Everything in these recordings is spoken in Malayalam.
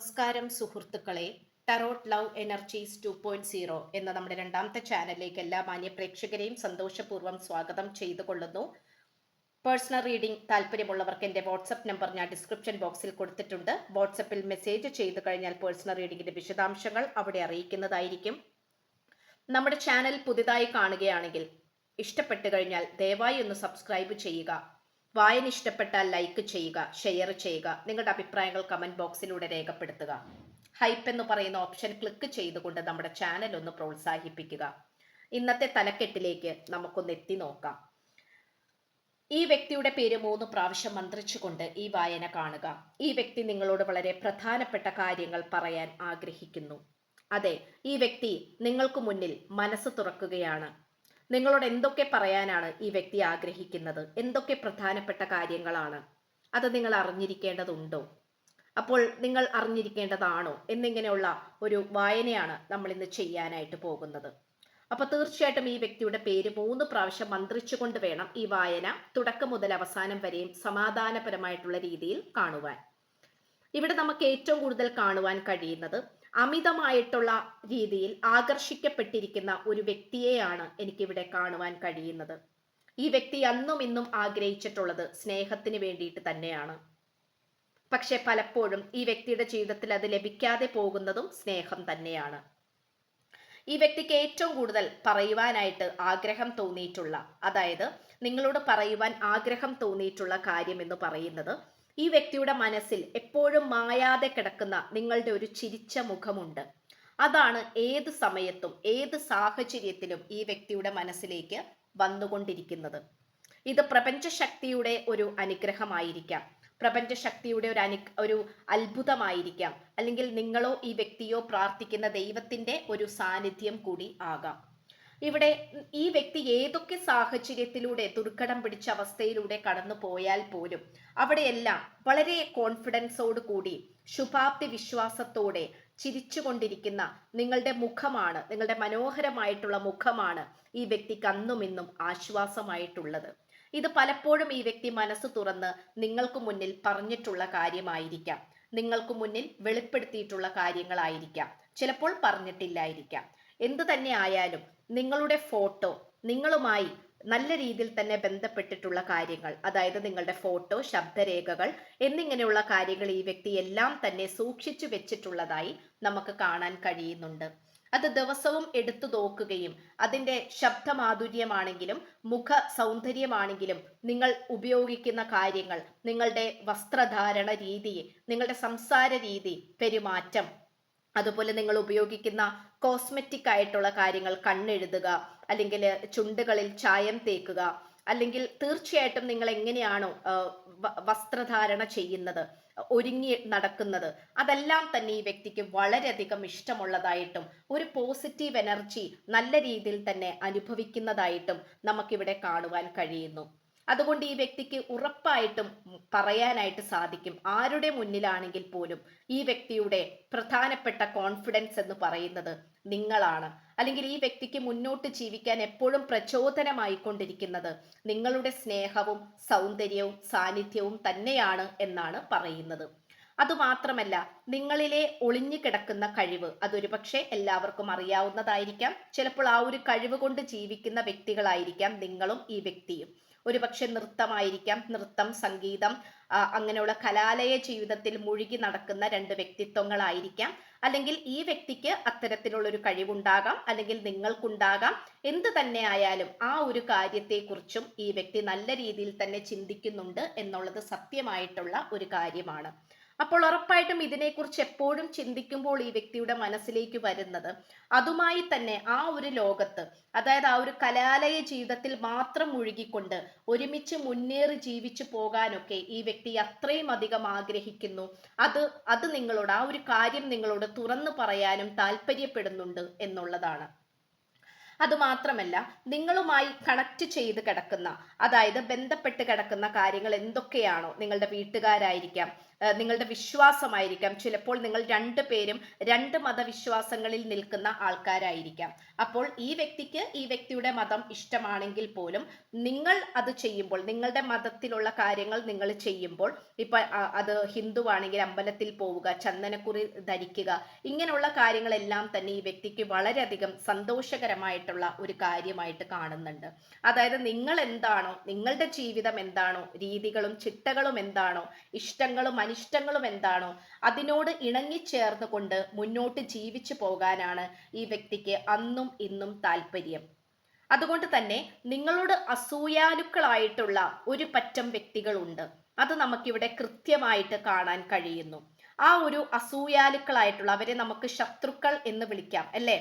നമസ്കാരം സുഹൃത്തുക്കളെ. Tarot love energies two point zero എന്ന നമ്മുടെ രണ്ടാമത്തെ ചാനലിലേക്ക് എല്ലാ മാന്യ പ്രേക്ഷകരെയും സന്തോഷപൂർവം സ്വാഗതം ചെയ്തു കൊള്ളുന്നു പേഴ്സണൽ റീഡിംഗ് താല്പര്യമുള്ളവർക്ക് എന്റെ വാട്സപ്പ് നമ്പർ ഞാൻ ഡിസ്ക്രിപ്ഷൻ ബോക്സിൽ കൊടുത്തിട്ടുണ്ട്. വാട്സപ്പിൽ മെസ്സേജ് ചെയ്തു കഴിഞ്ഞാൽ പേഴ്സണൽ റീഡിംഗിന്റെ വിശദാംശങ്ങൾ അവിടെ അറിയിക്കുന്നതായിരിക്കും. നമ്മുടെ ചാനൽ പുതിയതായി കാണുകയാണെങ്കിൽ ഇഷ്ടപ്പെട്ടു കഴിഞ്ഞാൽ ദയവായി ഒന്ന് സബ്സ്ക്രൈബ് ചെയ്യുക. വായന ഇഷ്ടപ്പെട്ടാൽ ലൈക്ക് ചെയ്യുക ഷെയർ ചെയ്യുക. നിങ്ങളുടെ അഭിപ്രായങ്ങൾ കമന്റ് ബോക്സിലൂടെ രേഖപ്പെടുത്തുക. ഹൈപ്പ് എന്ന് പറയുന്ന ഓപ്ഷൻ ക്ലിക്ക് ചെയ്തുകൊണ്ട് നമ്മുടെ ചാനൽ ഒന്ന് പ്രോത്സാഹിപ്പിക്കുക. ഇന്നത്തെ തലക്കെട്ടിലേക്ക് നമുക്കൊന്ന് എത്തി നോക്കാം. ഈ വ്യക്തിയുടെ പേര് മൂന്ന് പ്രാവശ്യം മന്ത്രിച്ചുകൊണ്ട് ഈ വായന കാണുക. ഈ വ്യക്തി നിങ്ങളോട് വളരെ പ്രധാനപ്പെട്ട കാര്യങ്ങൾ പറയാൻ ആഗ്രഹിക്കുന്നു. അതെ ഈ വ്യക്തി നിങ്ങൾക്ക് മുന്നിൽ മനസ്സ് തുറക്കുകയാണ്. നിങ്ങളോട് എന്തൊക്കെ പറയാനാണ് ഈ വ്യക്തി ആഗ്രഹിക്കുന്നത്? എന്തൊക്കെ പ്രധാനപ്പെട്ട കാര്യങ്ങളാണ്? അത് നിങ്ങൾ അറിഞ്ഞിരിക്കേണ്ടതുണ്ടോ? അപ്പോൾ നിങ്ങൾ അറിഞ്ഞിരിക്കേണ്ടതാണോ? എന്നിങ്ങനെയുള്ള ഒരു വായനയാണ് നമ്മൾ ഇന്ന് ചെയ്യാനായിട്ട് പോകുന്നത്. അപ്പൊ തീർച്ചയായിട്ടും ഈ വ്യക്തിയുടെ പേര് മൂന്ന് പ്രാവശ്യം മന്ത്രിച്ചുകൊണ്ട് വേണം ഈ വായന തുടക്കം മുതൽ അവസാനം വരെയും സമാധാനപരമായിട്ടുള്ള രീതിയിൽ കാണുവാൻ. ഇവിടെ നമുക്ക് ഏറ്റവും കൂടുതൽ കാണുവാൻ കഴിയുന്നത് അമിതമായിട്ടുള്ള രീതിയിൽ ആകർഷിക്കപ്പെട്ടിരിക്കുന്ന ഒരു വ്യക്തിയെയാണ് എനിക്കിവിടെ കാണുവാൻ കഴിയുന്നത്. ഈ വ്യക്തി അന്നും ഇന്നും ആഗ്രഹിച്ചിട്ടുള്ളത് സ്നേഹത്തിന് വേണ്ടിയിട്ട് തന്നെയാണ്. പക്ഷെ പലപ്പോഴും ഈ വ്യക്തിയുടെ ജീവിതത്തിൽ അത് ലഭിക്കാതെ പോകുന്നതും സ്നേഹം തന്നെയാണ്. ഈ വ്യക്തിക്ക് ഏറ്റവും കൂടുതൽ പറയുവാനായിട്ട് ആഗ്രഹം തോന്നിയിട്ടുള്ള അതായത് നിങ്ങളോട് പറയുവാൻ ആഗ്രഹം തോന്നിയിട്ടുള്ള കാര്യം എന്ന് പറയുന്നത് ഈ വ്യക്തിയുടെ മനസ്സിൽ എപ്പോഴും മായാതെ കിടക്കുന്ന നിങ്ങളുടെ ഒരു ചിരിച്ച മുഖമുണ്ട്. അതാണ് ഏത് സമയത്തും ഏത് സാഹചര്യത്തിലും ഈ വ്യക്തിയുടെ മനസ്സിലേക്ക് വന്നുകൊണ്ടിരിക്കുന്നത്. ഇത് പ്രപഞ്ചശക്തിയുടെ ഒരു അനുഗ്രഹമായിരിക്കാം. പ്രപഞ്ചശക്തിയുടെ ഒരു അനു ഒരു അത്ഭുതമായിരിക്കാം. അല്ലെങ്കിൽ നിങ്ങളോ ഈ വ്യക്തിയോ പ്രാർത്ഥിക്കുന്ന ദൈവത്തിന്റെ ഒരു സാന്നിധ്യം കൂടി ആകാം. ഇവിടെ ഈ വ്യക്തി ഏതൊക്കെ സാഹചര്യത്തിലൂടെ ദുർഘടം പിടിച്ച അവസ്ഥയിലൂടെ കടന്നു പോയാൽ പോലും അവിടെയെല്ലാം വളരെ കോൺഫിഡൻസോട് കൂടി ശുഭാപ്തി വിശ്വാസത്തോടെ ചിരിച്ചുകൊണ്ടിരിക്കുന്ന നിങ്ങളുടെ മുഖമാണ് നിങ്ങളുടെ മനോഹരമായിട്ടുള്ള മുഖമാണ് ഈ വ്യക്തിക്ക് അന്നും ഇന്നും ആശ്വാസമായിട്ടുള്ളത്. ഇത് പലപ്പോഴും ഈ വ്യക്തി മനസ്സ് തുറന്ന് നിങ്ങൾക്ക് മുന്നിൽ പറഞ്ഞിട്ടുള്ള കാര്യമായിരിക്കാം. നിങ്ങൾക്ക് മുന്നിൽ വെളിപ്പെടുത്തിയിട്ടുള്ള കാര്യങ്ങളായിരിക്കാം. ചിലപ്പോൾ പറഞ്ഞിട്ടില്ലായിരിക്കാം. എന്തു തന്നെ ആയാലും നിങ്ങളുടെ ഫോട്ടോ നിങ്ങളുമായി നല്ല രീതിയിൽ തന്നെ ബന്ധപ്പെട്ടിട്ടുള്ള കാര്യങ്ങൾ അതായത് നിങ്ങളുടെ ഫോട്ടോ ശബ്ദരേഖകൾ എന്നിങ്ങനെയുള്ള കാര്യങ്ങൾ ഈ വ്യക്തി എല്ലാം തന്നെ സൂക്ഷിച്ചു വെച്ചിട്ടുള്ളതായി നമുക്ക് കാണാൻ കഴിയുന്നുണ്ട്. അത് ദിവസവും എടുത്തു നോക്കുകയും അതിന്റെ ശബ്ദമാധുര്യമാണെങ്കിലും മുഖ സൗന്ദര്യമാണെങ്കിലും നിങ്ങൾ ഉപയോഗിക്കുന്ന കാര്യങ്ങൾ നിങ്ങളുടെ വസ്ത്രധാരണ രീതി നിങ്ങളുടെ സംസാര രീതി പെരുമാറ്റം അതുപോലെ നിങ്ങൾ ഉപയോഗിക്കുന്ന കോസ്മെറ്റിക് ആയിട്ടുള്ള കാര്യങ്ങൾ കണ്ണെഴുതുക അല്ലെങ്കിൽ ചുണ്ടുകളിൽ ചായം തേക്കുക അല്ലെങ്കിൽ തീർച്ചയായിട്ടും നിങ്ങൾ എങ്ങനെയാണോ വസ്ത്രധാരണ ചെയ്യുന്നത് ഒരുങ്ങി നടക്കുന്നത് അതെല്ലാം തന്നെ ഈ വ്യക്തിക്ക് വളരെയധികം ഇഷ്ടമുള്ളതായിട്ടും ഒരു പോസിറ്റീവ് എനർജി നല്ല രീതിയിൽ തന്നെ അനുഭവിക്കുന്നതായിട്ടും നമുക്കിവിടെ കാണുവാൻ കഴിയുന്നു. അതുകൊണ്ട് ഈ വ്യക്തിക്ക് ഉറപ്പായിട്ടും പറയാനായിട്ട് സാധിക്കും. ആരുടെ മുന്നിലാണെങ്കിൽ പോലും ഈ വ്യക്തിയുടെ പ്രധാനപ്പെട്ട കോൺഫിഡൻസ് എന്ന് പറയുന്നത് നിങ്ങളാണ്. അല്ലെങ്കിൽ ഈ വ്യക്തിക്ക് മുന്നോട്ട് ജീവിക്കാൻ എപ്പോഴും പ്രചോദനമായിക്കൊണ്ടിരിക്കുന്നത് നിങ്ങളുടെ സ്നേഹവും സൗന്ദര്യവും സാന്നിധ്യവും തന്നെയാണ് എന്നാണ് പറയുന്നത്. അതുമാത്രമല്ല നിങ്ങളിലെ ഒളിഞ്ഞു കിടക്കുന്ന കഴിവ് അതൊരു പക്ഷേ എല്ലാവർക്കും അറിയാവുന്നതായിരിക്കാം. ചിലപ്പോൾ ആ ഒരു കഴിവ് കൊണ്ട് ജീവിക്കുന്ന വ്യക്തികളായിരിക്കാം നിങ്ങളും ഈ വ്യക്തിയും. ഒരുപക്ഷെ നൃത്തമായിരിക്കാം നൃത്തം സംഗീതം അങ്ങനെയുള്ള കലാലയ ജീവിതത്തിൽ മുഴുകി നടക്കുന്ന രണ്ട് വ്യക്തിത്വങ്ങളായിരിക്കാം. അല്ലെങ്കിൽ ഈ വ്യക്തിക്ക് അത്തരത്തിലുള്ള ഒരു കഴിവുണ്ടാകാം അല്ലെങ്കിൽ നിങ്ങൾക്കുണ്ടാകാം. എന്ത് തന്നെ ആയാലും ആ ഒരു കാര്യത്തെക്കുറിച്ചും ഈ വ്യക്തി നല്ല രീതിയിൽ തന്നെ ചിന്തിക്കുന്നുണ്ട് എന്നുള്ളത് സത്യമായിട്ടുള്ള ഒരു കാര്യമാണ്. അപ്പോൾ ഉറപ്പായിട്ടും ഇതിനെക്കുറിച്ച് എപ്പോഴും ചിന്തിക്കുമ്പോൾ ഈ വ്യക്തിയുടെ മനസ്സിലേക്ക് വരുന്നത് അതുമായി തന്നെ ആ ഒരു ലോകത്ത് അതായത് ആ ഒരു കലാലയ ജീവിതത്തിൽ മാത്രം മുഴുകിക്കൊണ്ട് ഒരുമിച്ച് മുന്നേറി ജീവിച്ചു പോകാനൊക്കെ ഈ വ്യക്തി അത്രയും അധികം ആഗ്രഹിക്കുന്നു. അത് അത് നിങ്ങളോട് ആ ഒരു കാര്യം നിങ്ങളോട് തുറന്നു പറയാനും താല്പര്യപ്പെടുന്നുണ്ട് എന്നുള്ളതാണ്. അതുമാത്രമല്ല നിങ്ങളുമായി കണക്ട് ചെയ്ത് കിടക്കുന്ന അതായത് ബന്ധപ്പെട്ട് കിടക്കുന്ന കാര്യങ്ങൾ എന്തൊക്കെയാണോ നിങ്ങളുടെ വീട്ടുകാരായിരിക്കാം നിങ്ങളുടെ വിശ്വാസമായിരിക്കാം ചിലപ്പോൾ നിങ്ങൾ രണ്ടു പേരും രണ്ട് മതവിശ്വാസങ്ങളിൽ നിൽക്കുന്ന ആൾക്കാരായിരിക്കാം. അപ്പോൾ ഈ വ്യക്തിക്ക് ഈ വ്യക്തിയുടെ മതം ഇഷ്ടമാണെങ്കിൽ പോലും നിങ്ങൾ അത് ചെയ്യുമ്പോൾ നിങ്ങളുടെ മതത്തിലുള്ള കാര്യങ്ങൾ നിങ്ങൾ ചെയ്യുമ്പോൾ ഇപ്പൊ അത് ഹിന്ദുവാണെങ്കിൽ അമ്പലത്തിൽ പോവുക ചന്ദനക്കുറി ധരിക്കുക ഇങ്ങനെയുള്ള കാര്യങ്ങളെല്ലാം തന്നെ ഈ വ്യക്തിക്ക് വളരെയധികം സന്തോഷകരമായിട്ടുള്ള ഒരു കാര്യമായിട്ട് കാണുന്നുണ്ട്. അതായത് നിങ്ങൾ എന്താണോ നിങ്ങളുടെ ജീവിതം എന്താണോ രീതികളും ചിട്ടകളും എന്താണോ ഇഷ്ടങ്ങളും അനിഷ്ടങ്ങളും എന്താണോ അതിനോട് ഇണങ്ങിച്ചേർന്നുകൊണ്ട് മുന്നോട്ട് ജീവിച്ചു പോകാനാണ് ഈ വ്യക്തിക്ക് അന്നും ഇന്നും താല്പര്യം. അതുകൊണ്ട് തന്നെ നിങ്ങളോട് അസൂയാലുക്കളായിട്ടുള്ള ഒരു പറ്റം വ്യക്തികളുണ്ട്. അത് നമുക്കിവിടെ കൃത്യമായിട്ട് കാണാൻ കഴിയുന്നു. ആ ഒരു അസൂയാലുക്കളായിട്ടുള്ള അവരെ നമുക്ക് ശത്രുക്കൾ എന്ന് വിളിക്കാം അല്ലേ?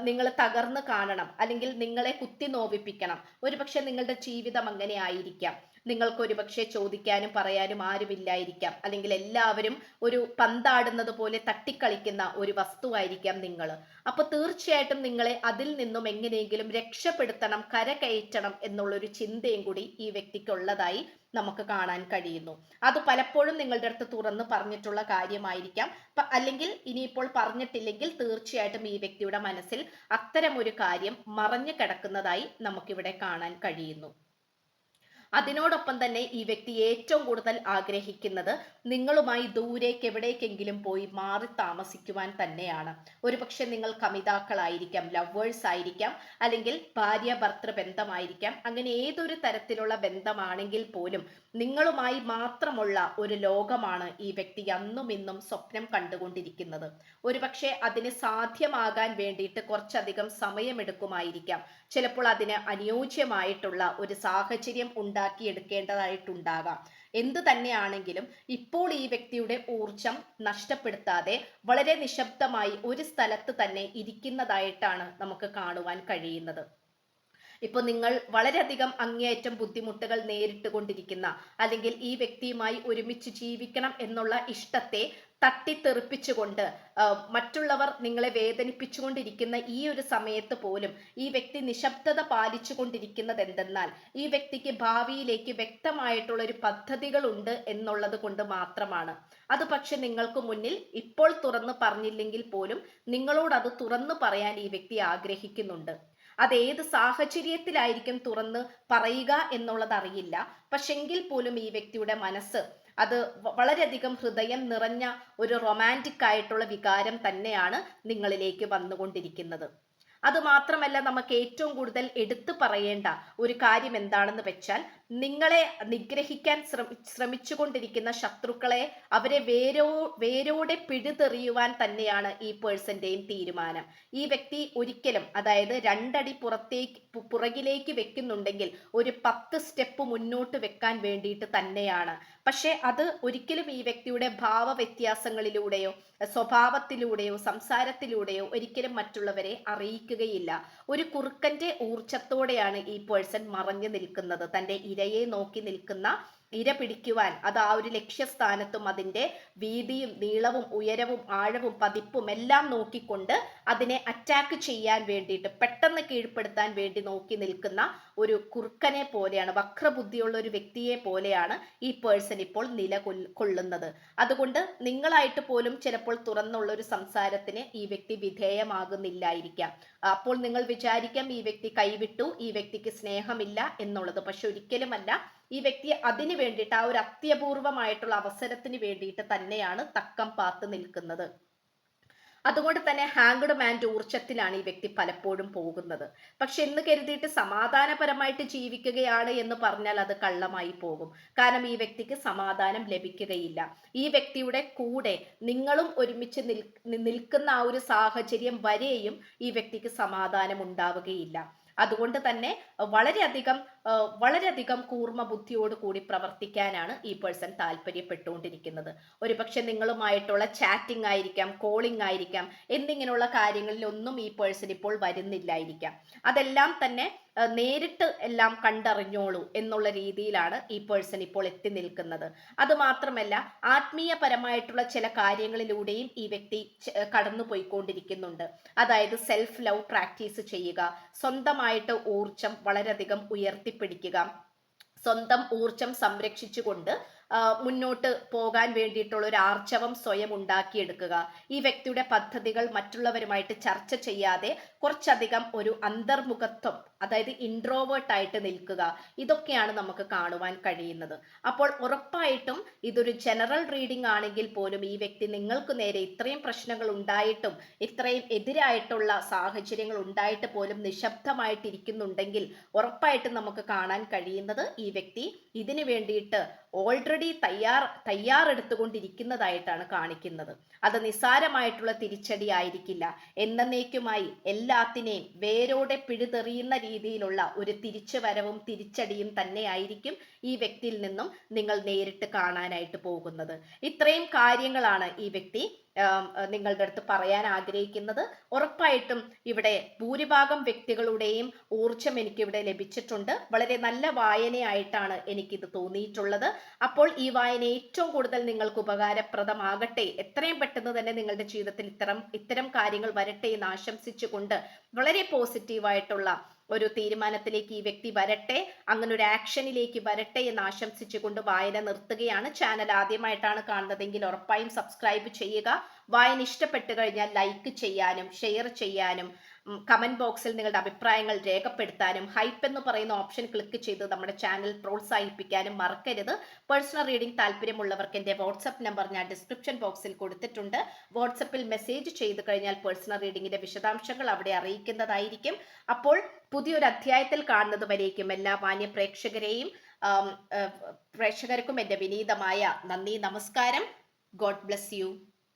നിങ്ങൾ തകർന്ന് കാണണം അല്ലെങ്കിൽ നിങ്ങളെ കുത്തി നോവിപ്പിക്കണം. ഒരുപക്ഷെ നിങ്ങളുടെ ജീവിതം അങ്ങനെ ആയിരിക്കാം നിങ്ങൾക്ക് ഒരുപക്ഷെ ചോദിക്കാനും പറയാനും ആരുമില്ലായിരിക്കാം. അല്ലെങ്കിൽ എല്ലാവരും ഒരു പന്താടുന്നത് പോലെ തട്ടിക്കളിക്കുന്ന ഒരു വസ്തുവായിരിക്കാം നിങ്ങൾ. അപ്പൊ തീർച്ചയായിട്ടും നിങ്ങളെ അതിൽ നിന്നും എങ്ങനെയെങ്കിലും രക്ഷപ്പെടുത്തണം കരകയറ്റണം എന്നുള്ളൊരു ചിന്തയും കൂടി ഈ വ്യക്തിക്കുള്ളതായി നമുക്ക് കാണാൻ കഴിയുന്നു. അത് പലപ്പോഴും നിങ്ങളുടെ അടുത്ത് തുറന്ന് പറഞ്ഞിട്ടുള്ള കാര്യമായിരിക്കാം. അല്ലെങ്കിൽ ഇനിയിപ്പോൾ പറഞ്ഞിട്ടില്ലെങ്കിൽ തീർച്ചയായിട്ടും ഈ വ്യക്തിയുടെ മനസ്സിൽ അത്തരമൊരു കാര്യം മറഞ്ഞു കിടക്കുന്നതായി നമുക്കിവിടെ കാണാൻ കഴിയുന്നു. അതിനോടൊപ്പം തന്നെ ഈ വ്യക്തി ഏറ്റവും കൂടുതൽ ആഗ്രഹിക്കുന്നത് നിങ്ങളുമായി ദൂരേക്ക് എവിടേക്കെങ്കിലും പോയി മാറി താമസിക്കുവാൻ തന്നെയാണ്. ഒരുപക്ഷെ നിങ്ങൾ കമിതാക്കളായിരിക്കാം ലവേഴ്സ് ആയിരിക്കാം അല്ലെങ്കിൽ ഭാര്യ ഭർത്തൃ ബന്ധമായിരിക്കാം. അങ്ങനെ ഏതൊരു തരത്തിലുള്ള ബന്ധമാണെങ്കിൽ പോലും നിങ്ങളുമായി മാത്രമുള്ള ഒരു ലോകമാണ് ഈ വ്യക്തി അന്നും ഇന്നും സ്വപ്നം കണ്ടുകൊണ്ടിരിക്കുന്നത്. ഒരുപക്ഷെ അതിന് സാധ്യമാകാൻ വേണ്ടിയിട്ട് കുറച്ചധികം സമയമെടുക്കുമായിരിക്കാം. ചിലപ്പോൾ അതിന് അനുയോജ്യമായിട്ടുള്ള ഒരു സാഹചര്യം ഉണ്ടാക്കിയെടുക്കേണ്ടതായിട്ടുണ്ടാകാം എന്തു തന്നെയാണെങ്കിലും ഇപ്പോൾ ഈ വ്യക്തിയുടെ ഊർജം നഷ്ടപ്പെടുത്താതെ വളരെ നിശബ്ദമായി ഒരു സ്ഥലത്ത് തന്നെ ഇരിക്കുന്നതായിട്ടാണ് നമുക്ക് കാണുവാൻ കഴിയുന്നത്. ഇപ്പൊ നിങ്ങൾ വളരെയധികം അങ്ങേയറ്റം ബുദ്ധിമുട്ടുകൾ നേരിട്ട് കൊണ്ടിരിക്കുന്ന അല്ലെങ്കിൽ ഈ വ്യക്തിയുമായി ഒരുമിച്ച് ജീവിക്കണം എന്നുള്ള ഇഷ്ടത്തെ തട്ടിത്തെറിപ്പിച്ചുകൊണ്ട് മറ്റുള്ളവർ നിങ്ങളെ വേദനിപ്പിച്ചുകൊണ്ടിരിക്കുന്ന ഈ ഒരു സമയത്ത് പോലും ഈ വ്യക്തി നിശബ്ദത പാലിച്ചുകൊണ്ടിരിക്കുന്നത് എന്തെന്നാൽ ഈ വ്യക്തിക്ക് ഭാവിയിലേക്ക് വ്യക്തമായിട്ടുള്ള ഒരു പദ്ധതികളുണ്ട് എന്നുള്ളത് കൊണ്ട് മാത്രമാണ്. അത് പക്ഷെ നിങ്ങൾക്ക് മുന്നിൽ ഇപ്പോൾ തുറന്നു പറഞ്ഞില്ലെങ്കിൽ പോലും നിങ്ങളോട് അത് തുറന്നു പറയാൻ ഈ വ്യക്തി ആഗ്രഹിക്കുന്നുണ്ട്. അത് ഏത് സാഹചര്യത്തിലായിരിക്കും തുറന്ന് പറയുക എന്നുള്ളത് അറിയില്ല. പക്ഷെങ്കിൽ പോലും ഈ വ്യക്തിയുടെ മനസ്സ് അത് വളരെയധികം ഹൃദയം നിറഞ്ഞ ഒരു റൊമാന്റിക് ആയിട്ടുള്ള വികാരം തന്നെയാണ് നിങ്ങളിലേക്ക് വന്നുകൊണ്ടിരിക്കുന്നത്. അത് മാത്രമല്ല നമുക്ക് ഏറ്റവും കൂടുതൽ എടുത്തു പറയേണ്ട ഒരു കാര്യം എന്താണെന്ന് വെച്ചാൽ നിങ്ങളെ നിഗ്രഹിക്കാൻ ശ്രമിച്ചു ശ്രമിച്ചുകൊണ്ടിരിക്കുന്ന ശത്രുക്കളെ അവരെ വേരോ വേരോടെ പിഴുതെറിയുവാൻ തന്നെയാണ് ഈ പേഴ്സന്റെയും തീരുമാനം. ഈ വ്യക്തി ഒരിക്കലും അതായത് രണ്ടടി പുറത്തേക്ക് പുറകിലേക്ക് വെക്കുന്നുണ്ടെങ്കിൽ ഒരു പത്ത് സ്റ്റെപ്പ് മുന്നോട്ട് വെക്കാൻ വേണ്ടിയിട്ട് തന്നെയാണ്. പക്ഷേ അത് ഒരിക്കലും ഈ വ്യക്തിയുടെ ഭാവ വ്യത്യാസങ്ങളിലൂടെയോ സ്വഭാവത്തിലൂടെയോ സംസാരത്തിലൂടെയോ ഒരിക്കലും മറ്റുള്ളവരെ അറിയിക്കുകയില്ല. ഒരു കുറുക്കന്റെ ഊർജത്തോടെയാണ് ഈ പേഴ്സൺ മറഞ്ഞു നിൽക്കുന്നത്. തന്റെ ഇരയെ നോക്കി നിൽക്കുന്ന ഇര പിടിക്കുവാൻ അത് ആ ഒരു ലക്ഷ്യസ്ഥാനത്തും അതിന്റെ വീതിയും നീളവും ഉയരവും ആഴവും പതിപ്പും എല്ലാം നോക്കിക്കൊണ്ട് അതിനെ അറ്റാക്ക് ചെയ്യാൻ വേണ്ടിയിട്ട് പെട്ടെന്ന് കീഴ്പ്പെടുത്താൻ വേണ്ടി നോക്കി നിൽക്കുന്ന ഒരു കുറുക്കനെ പോലെയാണ് വക്രബുദ്ധിയുള്ള ഒരു വ്യക്തിയെ പോലെയാണ് ഈ പേഴ്സൺ ഇപ്പോൾ നില കൊള്ളുന്നത്. അതുകൊണ്ട് നിങ്ങളായിട്ട് പോലും ചിലപ്പോൾ തുറന്നുള്ള ഒരു സംസാരത്തിന് ഈ വ്യക്തി വിധേയമാകുന്നില്ലായിരിക്കാം. അപ്പോൾ നിങ്ങൾ വിചാരിക്കാം ഈ വ്യക്തി കൈവിട്ടു ഈ വ്യക്തിക്ക് സ്നേഹമില്ല എന്നുള്ളത്. പക്ഷെ ഒരിക്കലുമല്ല. ഈ വ്യക്തി അതിന് വേണ്ടിയിട്ട് ആ ഒരു അത്യപൂർവമായിട്ടുള്ള അവസരത്തിന് വേണ്ടിയിട്ട് തന്നെയാണ് തക്കം പാത്ത് നിൽക്കുന്നത്. അതുകൊണ്ട് തന്നെ ഹാങ്ക്ഡ് മാന്റെ ഊർജത്തിലാണ് ഈ വ്യക്തി പലപ്പോഴും പോകുന്നത്. പക്ഷെ എന്ന് കരുതിയിട്ട് സമാധാനപരമായിട്ട് ജീവിക്കുകയാണ് എന്ന് പറഞ്ഞാൽ അത് കള്ളമായി പോകും. കാരണം ഈ വ്യക്തിക്ക് സമാധാനം ലഭിക്കുകയില്ല. ഈ വ്യക്തിയുടെ കൂടെ നിങ്ങളും ഒരുമിച്ച് നിൽ നിൽക്കുന്ന ആ ഒരു സാഹചര്യം വരെയും ഈ വ്യക്തിക്ക് സമാധാനം ഉണ്ടാവുകയില്ല. അതുകൊണ്ട് തന്നെ വളരെയധികം വളരെയധികം കൂർമ്മ ബുദ്ധിയോട് കൂടി പ്രവർത്തിക്കാനാണ് ഈ പേഴ്സൺ താല്പര്യപ്പെട്ടുകൊണ്ടിരിക്കുന്നത്. ഒരുപക്ഷെ നിങ്ങളുമായിട്ടുള്ള ചാറ്റിംഗ് ആയിരിക്കാം കോളിംഗ് ആയിരിക്കാം എന്നിങ്ങനെയുള്ള കാര്യങ്ങളിലൊന്നും ഈ പേഴ്സൺ ഇപ്പോൾ വരുന്നില്ലായിരിക്കാം. അതെല്ലാം തന്നെ നേരിട്ട് എല്ലാം കണ്ടറിഞ്ഞോളൂ എന്നുള്ള രീതിയിലാണ് ഈ പേഴ്സൺ ഇപ്പോൾ എത്തി നിൽക്കുന്നത്. അത് മാത്രമല്ല ആത്മീയപരമായിട്ടുള്ള ചില കാര്യങ്ങളിലൂടെയും ഈ വ്യക്തി കടന്നു പോയിക്കൊണ്ടിരിക്കുന്നുണ്ട് അതായത് സെൽഫ് ലവ് പ്രാക്ടീസ് ചെയ്യുക സ്വന്തമായിട്ട് ഊർജം വളരെയധികം ഉയർത്തിപ്പിടിക്കുക. സ്വന്തം ഊർജം സംരക്ഷിച്ചുകൊണ്ട് മുന്നോട്ട് പോകാൻ വേണ്ടിയിട്ടുള്ള ഒരു ആർജവം സ്വയം ഉണ്ടാക്കിയെടുക്കുക. ഈ വ്യക്തിയുടെ പദ്ധതികൾ മറ്റുള്ളവരുമായിട്ട് ചർച്ച ചെയ്യാതെ കുറച്ചധികം ഒരു അന്തർമുഖത്വം അതായത് ഇൻട്രോവേർട്ട് ആയിട്ട് നിൽക്കുക ഇതൊക്കെയാണ് നമുക്ക് കാണുവാൻ കഴിയുന്നത്. അപ്പോൾ ഉറപ്പായിട്ടും ഇതൊരു ജനറൽ റീഡിംഗ് ആണെങ്കിൽ പോലും ഈ വ്യക്തി നിങ്ങൾക്ക് നേരെ ഇത്രയും പ്രശ്നങ്ങൾ ഉണ്ടായിട്ടും ഇത്രയും എതിരായിട്ടുള്ള സാഹചര്യങ്ങൾ ഉണ്ടായിട്ട് പോലും നിശബ്ദമായിട്ടിരിക്കുന്നുണ്ടെങ്കിൽ ഉറപ്പായിട്ടും നമുക്ക് കാണാൻ കഴിയുന്നത് ഈ വ്യക്തി ഇതിനു വേണ്ടിയിട്ട് ഓൾറെഡി തയ്യാർ തയ്യാറെടുത്തുകൊണ്ടിരിക്കുന്നതായിട്ടാണ് കാണിക്കുന്നത്. അത് നിസ്സാരമായിട്ടുള്ള തിരിച്ചടി ആയിരിക്കില്ല. എന്നേക്കുമായി എല്ലാത്തിനെയും വേരോടെ പിഴുതെറിയുന്ന രീതിയിലുള്ള ഒരു തിരിച്ചു വരവും തിരിച്ചടിയും തന്നെയായിരിക്കും ഈ വ്യക്തിയിൽ നിന്നും നിങ്ങൾ നേരിട്ട് കാണാനായിട്ട് പോകുന്നത്. ഇത്രയും കാര്യങ്ങളാണ് ഈ വ്യക്തി നിങ്ങളുടെ അടുത്ത് പറയാൻ ആഗ്രഹിക്കുന്നത് ഉറപ്പായിട്ടും ഇവിടെ ഭൂരിഭാഗം വ്യക്തികളുടെയും ഊർജം എനിക്ക് ഇവിടെ ലഭിച്ചിട്ടുണ്ട്. വളരെ നല്ല വായനയായിട്ടാണ് എനിക്കിത് തോന്നിയിട്ടുള്ളത്. അപ്പോൾ ഈ വായന ഏറ്റവും കൂടുതൽ നിങ്ങൾക്ക് ഉപകാരപ്രദമാകട്ടെ എത്രയും പെട്ടെന്ന് തന്നെ നിങ്ങളുടെ ജീവിതത്തിൽ ഇത്തരം ഇത്തരം കാര്യങ്ങൾ വരട്ടെ എന്ന് ആശംസിച്ചുകൊണ്ട് വളരെ പോസിറ്റീവായിട്ടുള്ള ഒരു തീരുമാനത്തിലേക്ക് ഈ വ്യക്തി വരട്ടെ അങ്ങനെ ഒരു ആക്ഷനിലേക്ക് വരട്ടെ എന്ന് ആശംസിച്ചുകൊണ്ട് വായന നിർത്തുകയാണ്. ചാനൽ ആദ്യമായിട്ടാണ് കാണുന്നതെങ്കിൽ ഉറപ്പായും സബ്സ്ക്രൈബ് ചെയ്യുക. വായന ഇഷ്ടപ്പെട്ടു കഴിഞ്ഞാൽ ലൈക്ക് ചെയ്യാനും ഷെയർ ചെയ്യാനും കമന്റ് ബോക്സിൽ നിങ്ങളുടെ അഭിപ്രായങ്ങൾ രേഖപ്പെടുത്താനും ഹൈപ്പ് എന്ന് പറയുന്ന ഓപ്ഷൻ ക്ലിക്ക് ചെയ്ത് നമ്മുടെ ചാനൽ പ്രോത്സാഹിപ്പിക്കാനും മറക്കരുത്. പേഴ്സണൽ റീഡിംഗ് താല്പര്യമുള്ളവർക്ക് എന്റെ വാട്സപ്പ് നമ്പർ ഞാൻ ഡിസ്ക്രിപ്ഷൻ ബോക്സിൽ കൊടുത്തിട്ടുണ്ട്. വാട്സപ്പിൽ മെസ്സേജ് ചെയ്ത് കഴിഞ്ഞാൽ പേഴ്സണൽ റീഡിങ്ങിന്റെ വിശദാംശങ്ങൾ അവിടെ അറിയിക്കുന്നതായിരിക്കും. അപ്പോൾ പുതിയൊരു അധ്യായത്തിൽ കാണുന്നത് വരേക്കും എല്ലാ മാന്യ പ്രേക്ഷകരെയും പ്രേക്ഷകർക്കും എന്റെ വിനീതമായ നന്ദി നമസ്കാരം. God bless you